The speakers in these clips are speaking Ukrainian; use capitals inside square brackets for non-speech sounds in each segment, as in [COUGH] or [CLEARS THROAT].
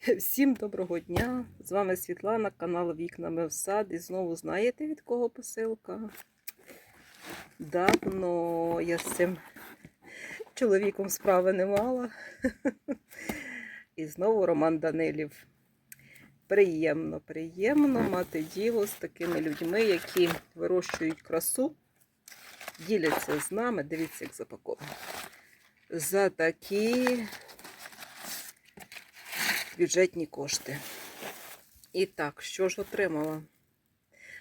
[LAUGHS] Всім доброго дня! З вами Світлана, канал Вікнами в сад. І знову знаєте від кого посилка? Давно я з цим чоловіком справи не мала. [LAUGHS] І знову Роман Данилів. Приємно, приємно мати діло з такими людьми, які вирощують красу, діляться з нами. Дивіться, як запаковано. За такі бюджетні кошти. І так, що ж отримала?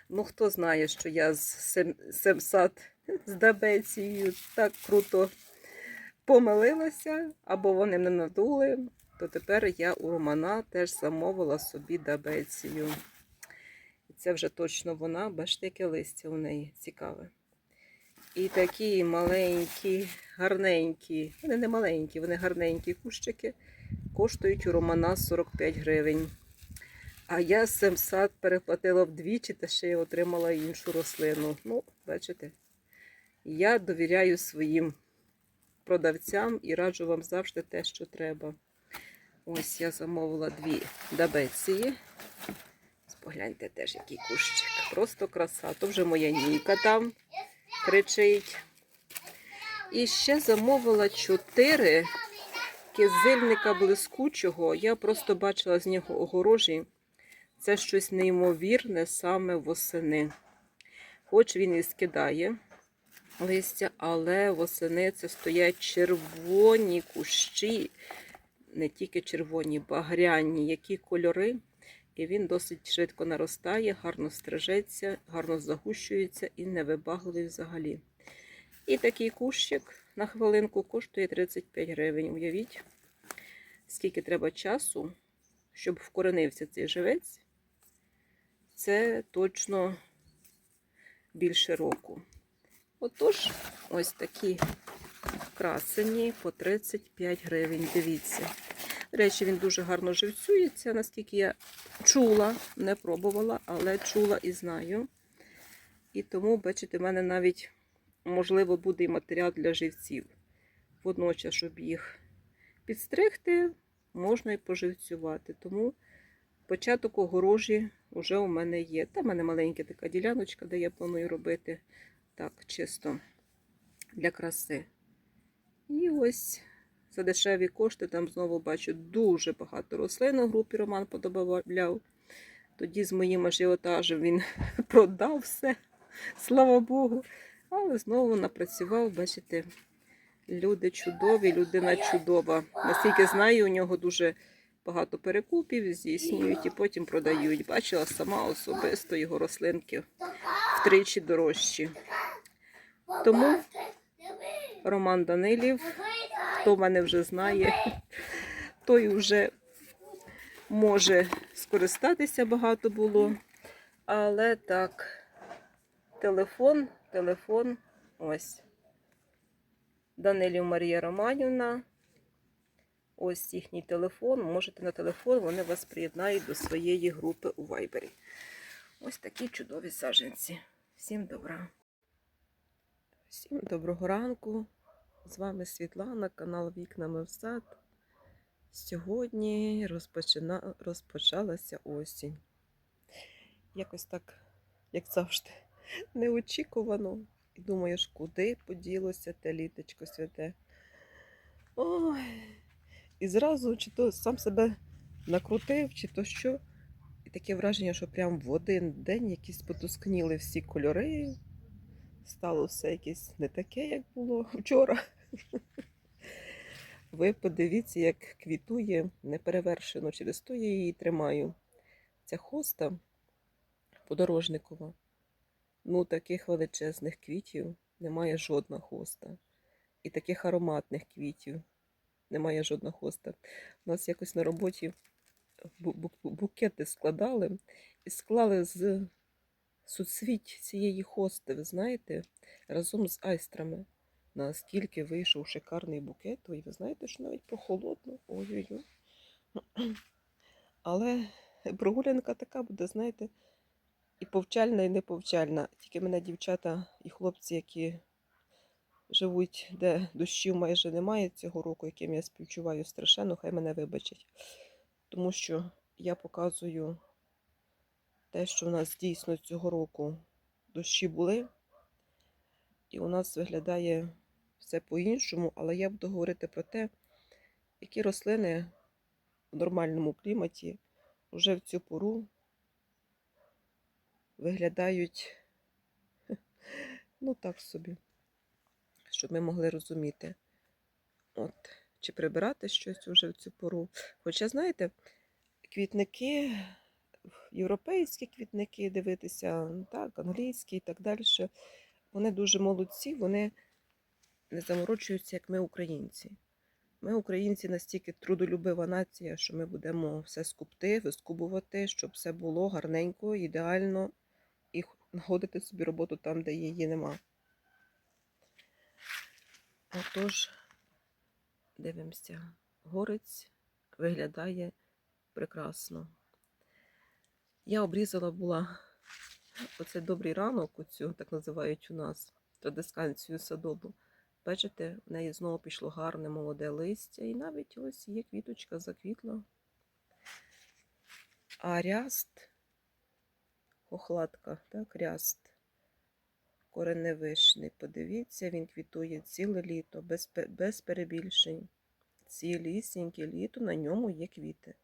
Ну, хто знає, що я з Сем- Семсад з Дабецією так круто помилилася, або вони не надули, то тепер я у Романа теж замовила собі Дабецію. І це вже точно вона, бачите, яке листя у неї цікаве. І такі маленькі, гарненькі, вони не маленькі, вони гарненькі кущики коштують у Романа 45 гривень. А я семсад переплатила вдвічі та ще й отримала іншу рослину. Ну, бачите, я довіряю своїм продавцям і раджу вам завжди те, що треба. Ось я замовила дві дабеції. Погляньте теж, який кущик. Просто краса. То вже моя ніка там кричить. І ще замовила чотири кизильника блискучого. Я просто бачила з нього огорожі. Це щось неймовірне саме восени. Хоч він і скидає листя, але восени це стоять червоні кущі, не тільки червоні, багряні, які кольори. І він досить швидко наростає, гарно стрижеться, гарно загущується і невибагливий взагалі. І такий кущик на хвилинку коштує 35 гривень. Уявіть, скільки треба часу, щоб вкоренився цей живець. Це точно більше року. Отож, ось такі красені по 35 гривень. Дивіться. До речі, він дуже гарно живцюється, наскільки я чула, не пробувала, але чула і знаю. І тому, бачите, в мене навіть, можливо, буде і матеріал для живців. Водночас, щоб їх підстригти, можна і поживцювати. Тому початок огорожі вже у мене є. Та в мене маленька така діляночка, де я планую робити так, чисто для краси. І ось за дешеві кошти там знову бачу дуже багато рослин у групі Роман подобавляв. Тоді з моїм ажіотажем він [LAUGHS] продав все, слава Богу. Але знову напрацював, бачите, люди чудові, людина чудова. Наскільки знаю, у нього дуже багато перекупів здійснюють і потім продають. Бачила сама особисто його рослинки втричі дорожчі. Тому Роман Данилів, хто мене вже знає, [LAUGHS] той вже може скористатися багато було. Але так, телефон, телефон, ось. Данилів Марія Романівна. Ось їхній телефон. Можете на телефон, вони вас приєднають до своєї групи у Вайбері. Ось такі чудові саджанці. Всім добра. Всім доброго ранку. З вами Світлана, канал Вікнами в сад. Сьогодні розпочина... розпочалася осінь. Якось так, як завжди, неочікувано. І думаєш, куди поділося те літочко святе. Ой. І зразу чи то сам себе накрутив, чи то що. І таке враження, що прям в один день якісь потускніли всі кольори. Стало все якесь не таке, як було вчора. [LAUGHS] Ви подивіться, як квітує неперевершено, через то я її тримаю. Ця хоста подорожникова. Ну, таких величезних квітів немає жодна хоста. І таких ароматних квітів немає жодна хоста. У нас якось на роботі бу- бу- букети складали і склали з суцвіть цієї хости, ви знаєте, разом з айстрами. Наскільки вийшов шикарний букет, ой, ви знаєте, що навіть прохолодно. Ой-ой-ой. [CLEARS THROAT] Але прогулянка така буде, знаєте, і повчальна, і неповчальна. Тільки мене дівчата і хлопці, які живуть, де дощів майже немає цього року, яким я співчуваю страшенно, хай мене вибачать. тому що я показую те, що в нас дійсно цього року дощі були, і у нас виглядає все по-іншому, але я буду говорити про те, які рослини в нормальному кліматі вже в цю пору виглядають ну так собі, щоб ми могли розуміти, от, чи прибирати щось уже в цю пору. Хоча, знаєте, квітники, європейські квітники дивитися, так, англійські і так далі, вони дуже молодці, вони не заморочуються, як ми, українці. Ми, українці, настільки трудолюбива нація, що ми будемо все скупти, вискубувати, щоб все було гарненько, ідеально знаходити собі роботу там, де її нема. Отож, дивимося, горець виглядає прекрасно. Я обрізала була оце добрий ранок, оцю, так називають у нас, традисканцію садобу. Бачите, в неї знову пішло гарне молоде листя, і навіть ось є квіточка заквітла. А ряст, хохлатка, так, ряст, кореневишний. Подивіться, він квітує ціле літо, без, без перебільшень. Цілісіньке літо на ньому є квіти.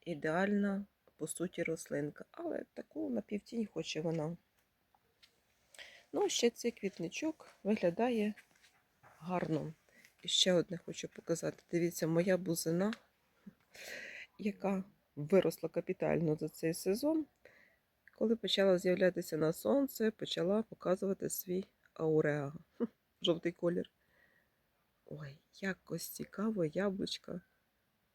Ідеальна, по суті, рослинка, але таку напівтінь хоче вона. Ну, ще цей квітничок виглядає гарно. І ще одне хочу показати. Дивіться, моя бузина, яка виросла капітально за цей сезон, коли почала з'являтися на сонце, почала показувати свій ауреа. [LAUGHS] Жовтий колір. Ой, якось цікаво, яблучка.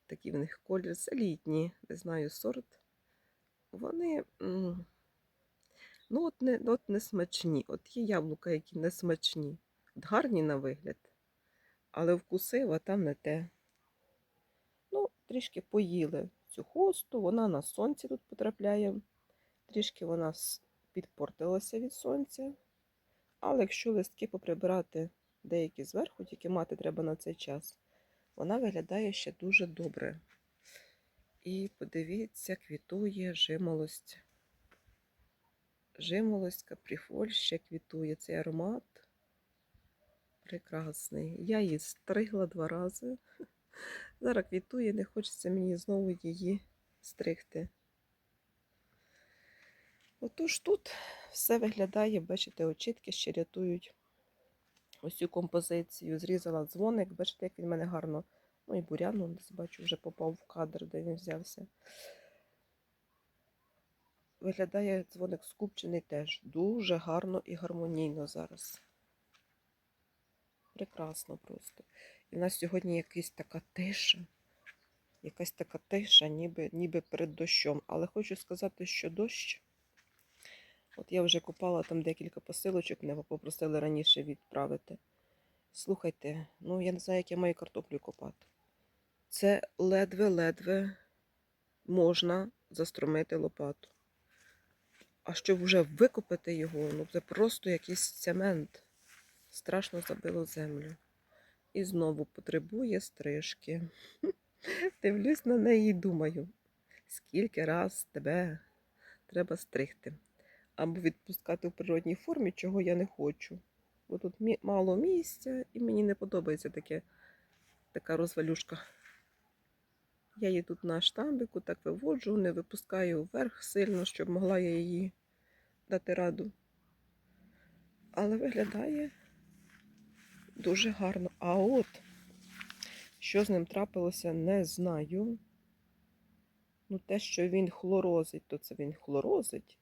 Такий в них колір. Це літні, не знаю, сорт. Вони. Ну, от не, от не смачні. От є яблука, які не смачні. От гарні на вигляд, але вкусив, а там не те. Ну, трішки поїли цю хосту, вона на сонці тут потрапляє. Трішки вона підпортилася від сонця. Але якщо листки поприбирати деякі зверху, тільки мати треба на цей час, вона виглядає ще дуже добре. І подивіться, квітує жимолость. Жимолость, капріфоль ще квітує. Цей аромат прекрасний. Я її стригла два рази. [LAUGHS] Зараз квітує, не хочеться мені знову її стригти. Отож тут все виглядає, бачите, очітки ще рятують ось цю композицію. Зрізала дзвоник, бачите, як він в мене гарно. Ну і бурян, он десь бачу, вже попав в кадр, де він взявся. Виглядає дзвоник скупчений теж дуже гарно і гармонійно зараз. Прекрасно просто. І в нас сьогодні якась така тиша. Якась така тиша, ніби, ніби перед дощом. Але хочу сказати, що дощ. От я вже купала там декілька посилочок, мене попросили раніше відправити. Слухайте, ну я не знаю, як я маю картоплю копати. Це ледве-ледве можна застромити лопату. А щоб вже викопати його, ну це просто якийсь цемент. Страшно забило землю. І знову потребує стрижки. [LAUGHS] Дивлюсь на неї і думаю, скільки раз тебе треба стригти. Або відпускати в природній формі, чого я не хочу. Бо тут мало місця, і мені не подобається таке, така розвалюшка. Я її тут на штамбику так виводжу, не випускаю вверх сильно, щоб могла я її дати раду. Але виглядає дуже гарно. А от, що з ним трапилося, не знаю. Ну, те, що він хлорозить, то це він хлорозить.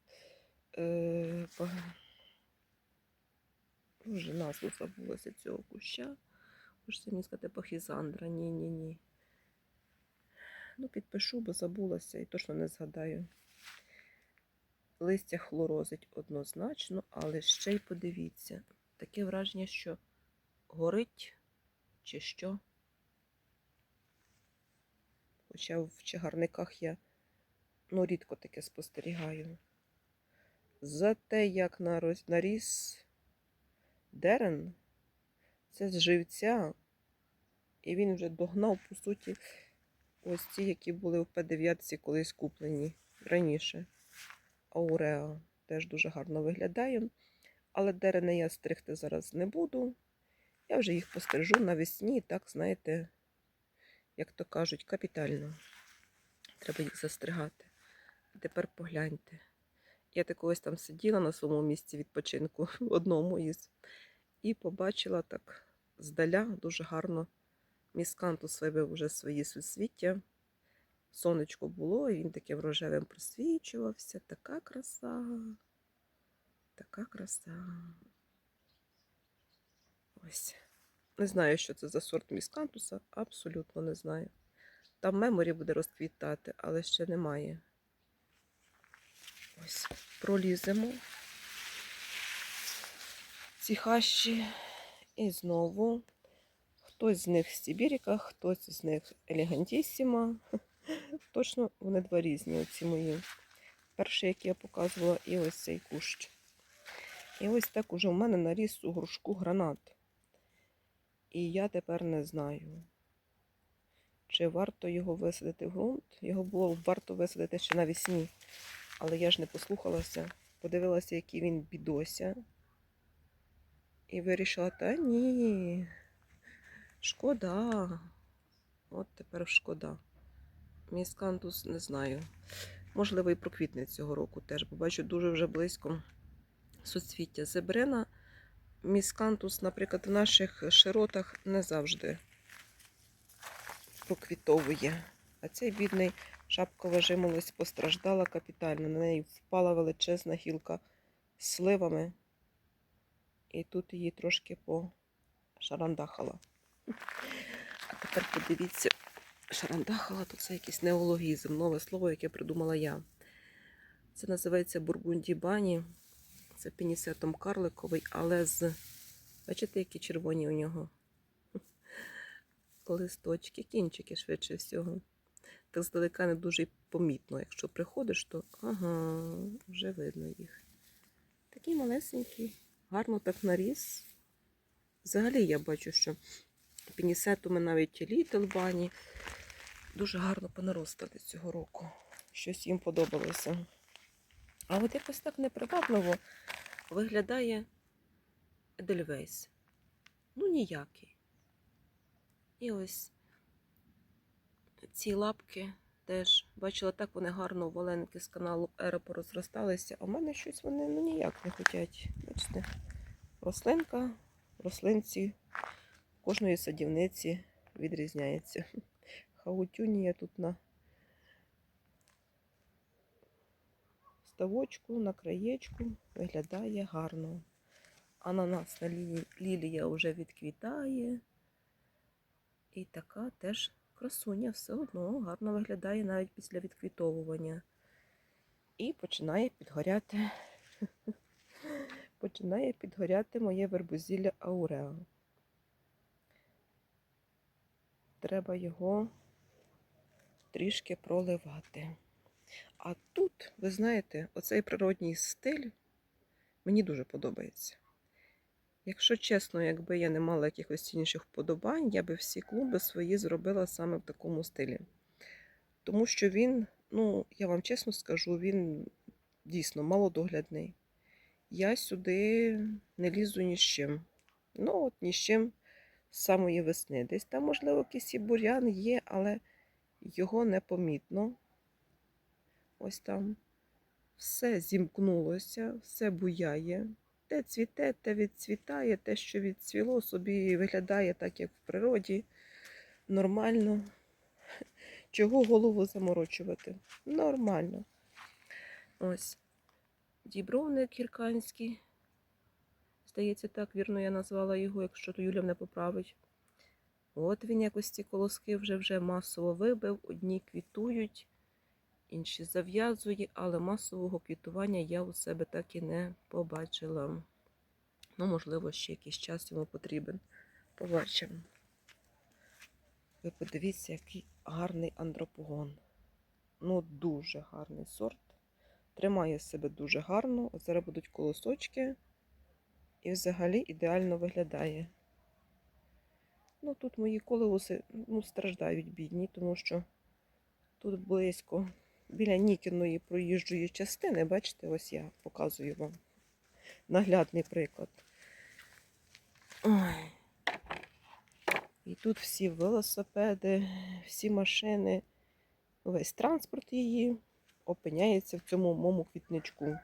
Е, по- назву забулася цього куща. Хочеться мені сказати пахізандра. Ні, ні, ні. Ну, підпишу, бо забулася і точно не згадаю. Листя хлорозить однозначно, але ще й подивіться. Таке враження, що горить чи що. Хоча в чагарниках я ну, рідко таке спостерігаю. За те, як наріс дерен, це з живця, і він вже догнав, по суті, ось ці, які були в П9 колись куплені раніше. Ауреа теж дуже гарно виглядає. Але дерени я стригти зараз не буду. Я вже їх пострижу навесні, так, знаєте, як то кажуть, капітально. Треба їх застригати. І тепер погляньте. Я так ось там сиділа на своєму місці відпочинку, [LAUGHS] в одному із, і побачила так здаля дуже гарно міскантус вибив вже свої суцвіття. Сонечко було, і він таке рожевим просвічувався. Така краса. Така краса. Ось. Не знаю, що це за сорт міскантуса, абсолютно не знаю. Там меморі буде розквітати, але ще немає. Ось, проліземо ці хащі. І знову хтось з них в Сибіріках, хтось з них елегантісіма. [LAUGHS] Точно вони два різні, оці мої. Перший, який я показувала, і ось цей кущ. І ось так уже в мене наріс у грушку гранат. І я тепер не знаю, чи варто його висадити в ґрунт. Його було варто висадити ще навесні. Але я ж не послухалася, подивилася, який він бідося. І вирішила, та ні. Шкода. От тепер шкода. Міскантус не знаю. Можливо, і проквітне цього року теж, бо бачу дуже вже близько суцвіття зебрена. Міскантус, наприклад, в наших широтах не завжди проквітовує. А цей бідний шапкова жимолость постраждала капітально. На неї впала величезна гілка з сливами. І тут її трошки пошарандахала. А тепер подивіться, шарандахала, то це якийсь неологізм, нове слово, яке придумала я. Це називається бургунді бані. Це пінісетом карликовий, але з. Бачите, які червоні у нього листочки, кінчики швидше всього. Так здалека не дуже помітно. Якщо приходиш, то ага, вже видно їх. Такі малесенькі, гарно так наріс. Взагалі я бачу, що пінісетуми навіть літл бані дуже гарно понаростали цього року. Щось їм подобалося. А от якось так непривабливо виглядає Едельвейс. Ну, ніякий. І ось ці лапки теж бачила, так вони гарно валенки з каналу Ера порозросталися, а в мене щось вони ну, ніяк не хочуть. Бачите, рослинка, рослинці кожної садівниці відрізняється. [LAUGHS] Хаутюнія тут на ставочку, на краєчку виглядає гарно. Ананасна лілія вже відквітає. І така теж красуня все одно гарно виглядає навіть після відквітовування. І починає підгоряти. [LAUGHS] Починає підгоряти моє вербузілля ауреа. Треба його трішки проливати. А тут, ви знаєте, оцей природній стиль мені дуже подобається. Якщо чесно, якби я не мала якихось інших вподобань, я би всі клуби свої зробила саме в такому стилі. Тому що він, ну, я вам чесно скажу, він дійсно малодоглядний. Я сюди не лізу ні з чим. Ну, от ні з чим з самої весни. Десь там, можливо, якийсь і бур'ян є, але його непомітно. Ось там все зімкнулося, все буяє. Те цвіте, те відцвітає, те, що відцвіло, собі виглядає так, як в природі. Нормально. Чого голову заморочувати? Нормально. Ось. Дібровник гірканський. Здається, так вірно я назвала його, якщо то Юля мене поправить. От він якось ці колоски вже вже масово вибив, одні квітують, інші зав'язує, але масового квітування я у себе так і не побачила. Ну, можливо, ще якийсь час йому потрібен. Побачимо. Ви подивіться, який гарний андропогон. Ну, дуже гарний сорт. Тримає себе дуже гарно. От зараз будуть колосочки. І взагалі ідеально виглядає. Ну, тут мої колеуси ну, страждають бідні, тому що Тут близько, біля Нікіної проїжджої частини, бачите, ось я показую вам наглядний приклад. Ой. І тут всі велосипеди, всі машини, весь транспорт її опиняється в цьому моєму квітничку.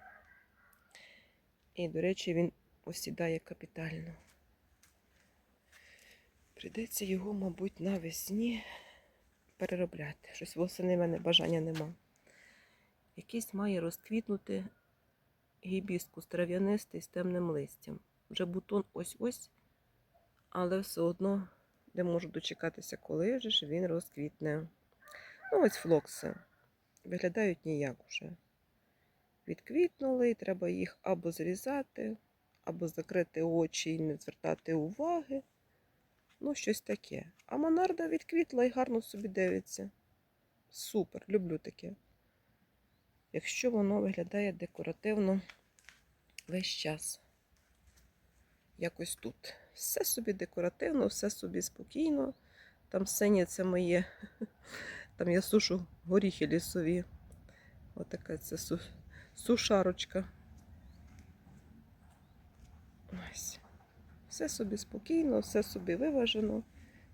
І, до речі, він осідає капітально. Прийдеться його, мабуть, навесні переробляти. Щось восени в мене бажання нема. Якийсь має розквітнути гібіскус трав'янистий з темним листям. Вже бутон ось-ось, але все одно не можу дочекатися, коли ж він розквітне. Ну, ось флокси. Виглядають ніяк уже. Відквітнули, треба їх або зрізати, або закрити очі і не звертати уваги. Ну, щось таке. А монарда відквітла і гарно собі дивиться. Супер, люблю таке. Якщо воно виглядає декоративно весь час. Якось тут. Все собі декоративно, все собі спокійно. Там синє це моє. [LAUGHS] Там я сушу горіхи лісові. Отака це су... сушарочка. Ось. Все собі спокійно, все собі виважено.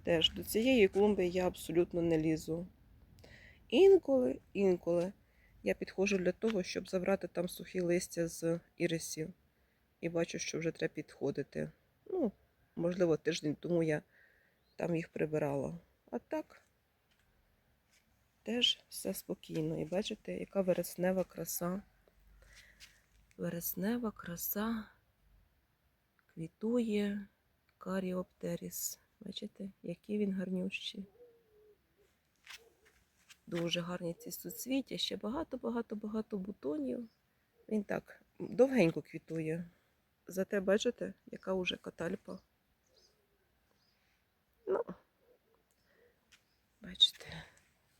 Теж до цієї клумби я абсолютно не лізу. Інколи, інколи я підходжу для того, щоб забрати там сухі листя з ірисів. І бачу, що вже треба підходити. Ну, можливо, тиждень тому я там їх прибирала. А так, теж все спокійно. І бачите, яка вереснева краса. Вереснева краса квітує каріоптеріс. Бачите, який він гарнющий. Дуже гарні ці суцвіття, ще багато-багато-багато бутонів. Він так довгенько квітує. Зате бачите, яка уже катальпа. Ну, бачите,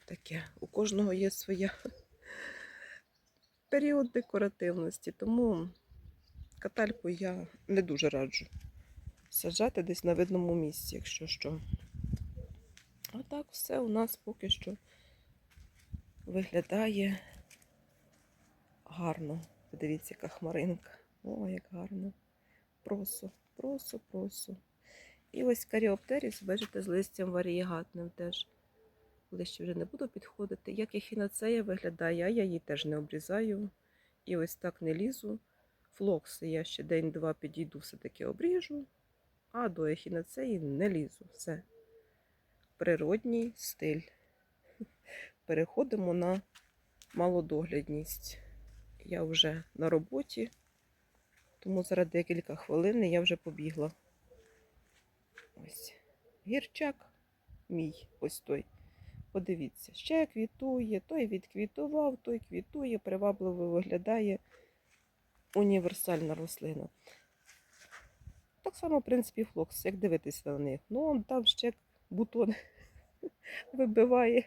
таке. У кожного є своя період декоративності, тому катальпу я не дуже раджу саджати десь на видному місці, якщо що. Отак все у нас поки що виглядає гарно. Подивіться, яка хмаринка. О, як гарно. Просо, просо, просо. І ось каріоптеріс, бачите, з листям варієгатним теж. Ближче вже не буду підходити. Як ехінацея виглядає, а я її теж не обрізаю. І ось так не лізу. Флокси я ще день-два підійду, все-таки обріжу, а до ехінацеї не лізу. Все. Природній стиль. Переходимо на малодоглядність. Я вже на роботі, тому зараз декілька хвилин я вже побігла. Ось. Гірчак мій, ось той. Подивіться, ще квітує, той відквітував, той квітує, привабливо виглядає універсальна рослина. Так само, в принципі, флокс, як дивитися на них. Ну, там ще бутон [LAUGHS] вибиває.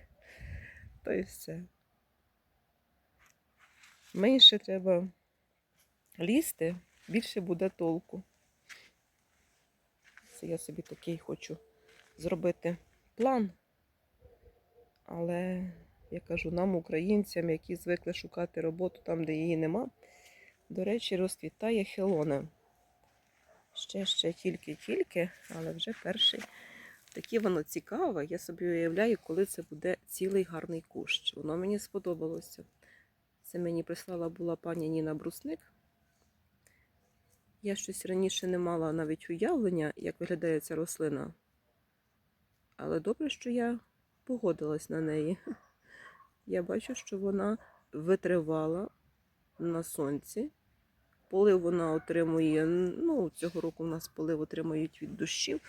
То і все. Менше треба лізти, більше буде толку. Це я собі такий хочу зробити план. Але я кажу, нам, українцям, які звикли шукати роботу там, де її нема. До речі, розквітає хелона. Ще ще тільки-тільки, але вже перший. Таке воно цікаве. Я собі уявляю, коли це буде цілий гарний кущ. Воно мені сподобалося. Це мені прислала була пані Ніна Брусник. Я щось раніше не мала навіть уявлення, як виглядає ця рослина. Але добре, що я погодилась на неї. [LAUGHS] Я бачу, що вона витривала на сонці. Полив вона отримує, ну, цього року у нас полив отримують від дощів.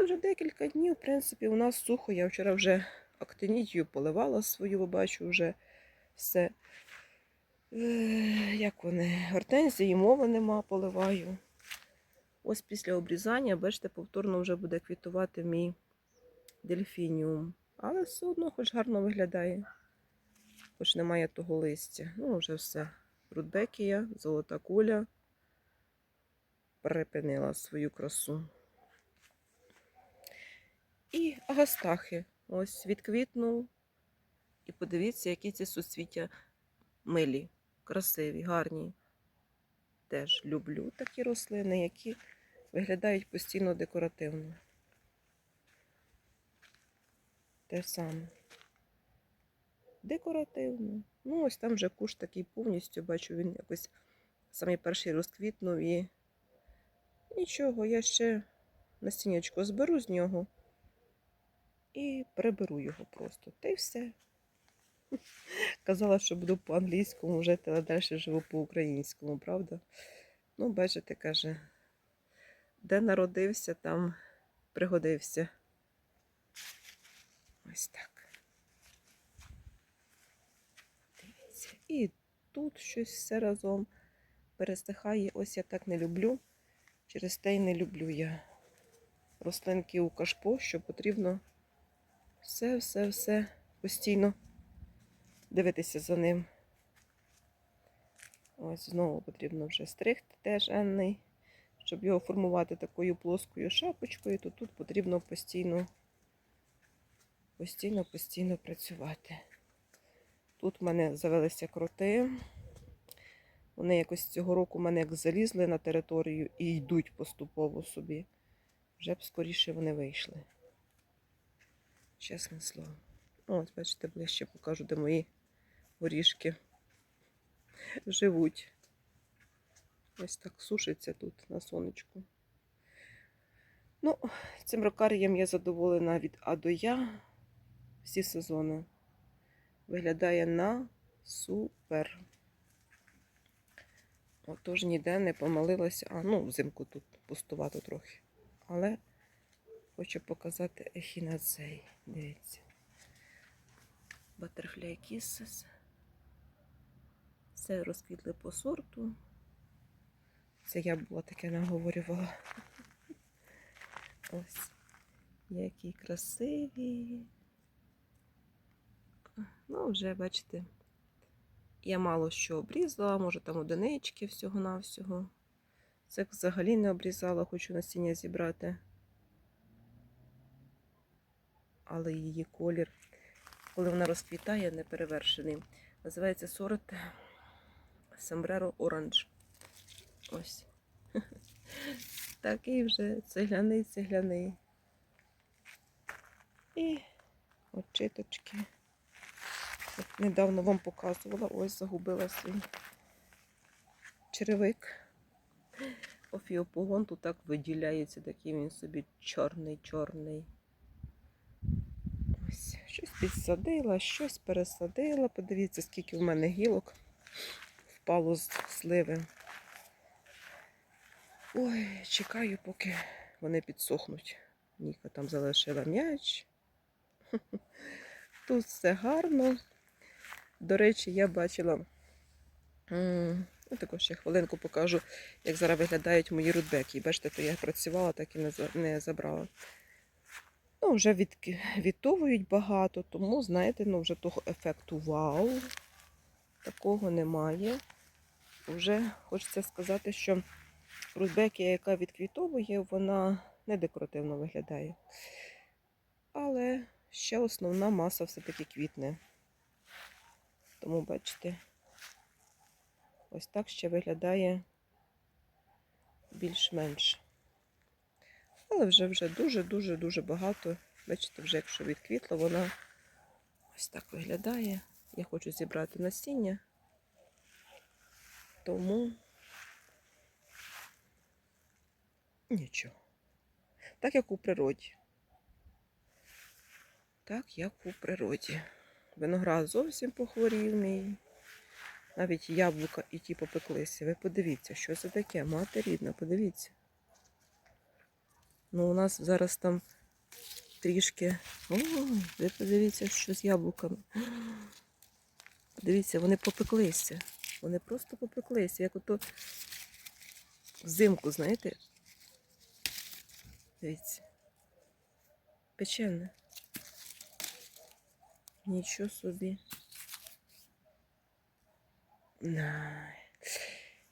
Але вже декілька днів, в принципі, у нас сухо. Я вчора вже актинітію поливала свою, бо бачу вже все. Е, Як вони? Гортензії, мови нема, поливаю. Ось після обрізання, бачите, повторно вже буде квітувати мій дельфініум. Але все одно хоч гарно виглядає. Хоч немає того листя. Ну, вже все. Рудбекія, золота куля припинила свою красу. І агастахи. Ось відквітнув і подивіться, які ці суцвіття милі, красиві, гарні. Теж люблю такі рослини, які виглядають постійно декоративно. Те саме. Декоративно. Ну, ось там вже куш такий повністю, бачу, він якось самий перший розквітнув і нічого, я ще насіннячко зберу з нього і приберу його просто. Та й все. [LAUGHS] Казала, що буду по-англійському жити, але далі живу по-українському, правда? Ну, бачите, каже, де народився, там пригодився. Ось так. Дивіться. І тут щось все разом пересихає. Ось я так не люблю. Через те й не люблю я рослинки у кашпо, що потрібно все, все, все постійно дивитися за ним. Ось знову потрібно вже стригти теж енний. Щоб його формувати такою плоскою шапочкою, то тут потрібно постійно, постійно, постійно працювати. Тут в мене завелися кроти. Вони якось цього року в мене як залізли на територію і йдуть поступово собі. Вже б скоріше вони вийшли. Чесне слово. Ось, бачите, ближче покажу, де мої горішки живуть. Ось так сушиться тут на сонечку. Ну, цим рокарієм я задоволена від А до Я всі сезони. Виглядає на супер. Отож ніде не помилилася. А, ну, взимку тут пустувато трохи. Але хочу показати ехінацей. Дивіться. Butterfly Kisses. Все розквітли по сорту. Це я була таке наговорювала. [LAUGHS] Ось. Які красиві. Ну, вже, бачите, я мало що обрізала, може там одинички всього-навсього. Це взагалі не обрізала, хочу насіння зібрати. Але її колір, коли вона розквітає, неперевершений. Називається сорт Sombrero Orange. Ось. [LAUGHS] Такий вже цегляний, цегляний. І очиточки. Недавно вам показувала, ось загубила свій черевик. Офіопогон тут так виділяється, такий він собі чорний-чорний. Ось, щось підсадила, щось пересадила. Подивіться, скільки в мене гілок впало з сливи. Ой, чекаю, поки вони підсохнуть. Ніка там залишила м'яч. [LAUGHS] Тут все гарно. До речі, я бачила. Ну, також ще хвилинку покажу, як зараз виглядають мої рудбеки. Бачите, то я працювала, так і не забрала. Ну, вже від, відтовують багато, тому, знаєте, ну, вже того ефекту вау. Такого немає. Вже хочеться сказати, що рудбекія, яка відквітовує, вона не декоративно виглядає. Але ще основна маса все-таки квітне. Тому, бачите, ось так ще виглядає більш-менш. Але вже вже дуже-дуже-дуже багато. Бачите, вже якщо відквітло, вона ось так виглядає. Я хочу зібрати насіння. Тому нічого. Так як у природі. Так, як у природі. Виноград зовсім похворів мій. Навіть яблука і ті попеклися. Ви подивіться, що це таке, мати рідна, подивіться. Ну, у нас зараз там трішки. О, ви подивіться, що з яблуками. Подивіться, вони попеклися. Вони просто попеклися, як ото взимку, знаєте? Дивіться. Печене. Нічого собі.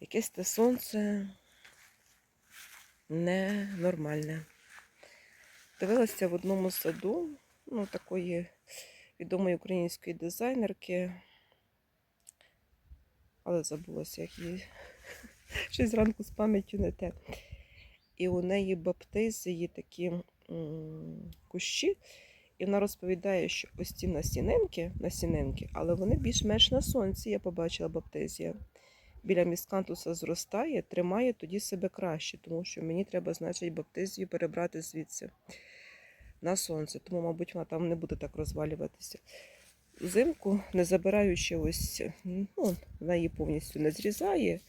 Якесь те сонце ненормальне. Дивилася в одному саду, ну, такої відомої української дизайнерки. Але забулося, як її. [LAUGHS] Щось зранку з пам'яттю не те. І у неї баптизи є такі кущі, і вона розповідає, що ось ці насінинки, насінинки, але вони більш-менш на сонці, я побачила баптизія. Біля міскантуса зростає, тримає тоді себе краще, тому що мені треба, значить, баптизію перебрати звідси на сонце. Тому, мабуть, вона там не буде так розвалюватися. Взимку, не забираючи ось, ну, вона її повністю не зрізає.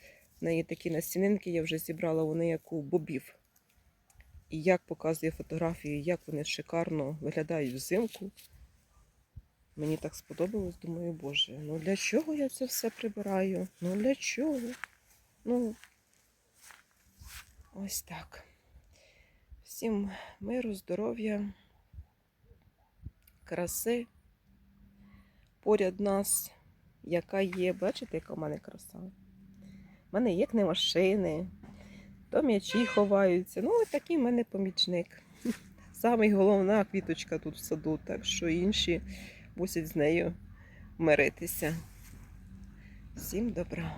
В неї такі настінинки я вже зібрала, вони як у бобів. І як показує фотографію, як вони шикарно виглядають взимку. Мені так сподобалось, думаю, боже, ну для чого я це все прибираю? Ну для чого? Ну, ось так. Всім миру, здоров'я, краси поряд нас, яка є. Бачите, яка в мене краса? У мене є не машини, то м'ячі ховаються. Ну, ось такий в мене помічник. [LAUGHS] Самий головна квіточка тут в саду, так що інші мусять з нею миритися. Всім добра.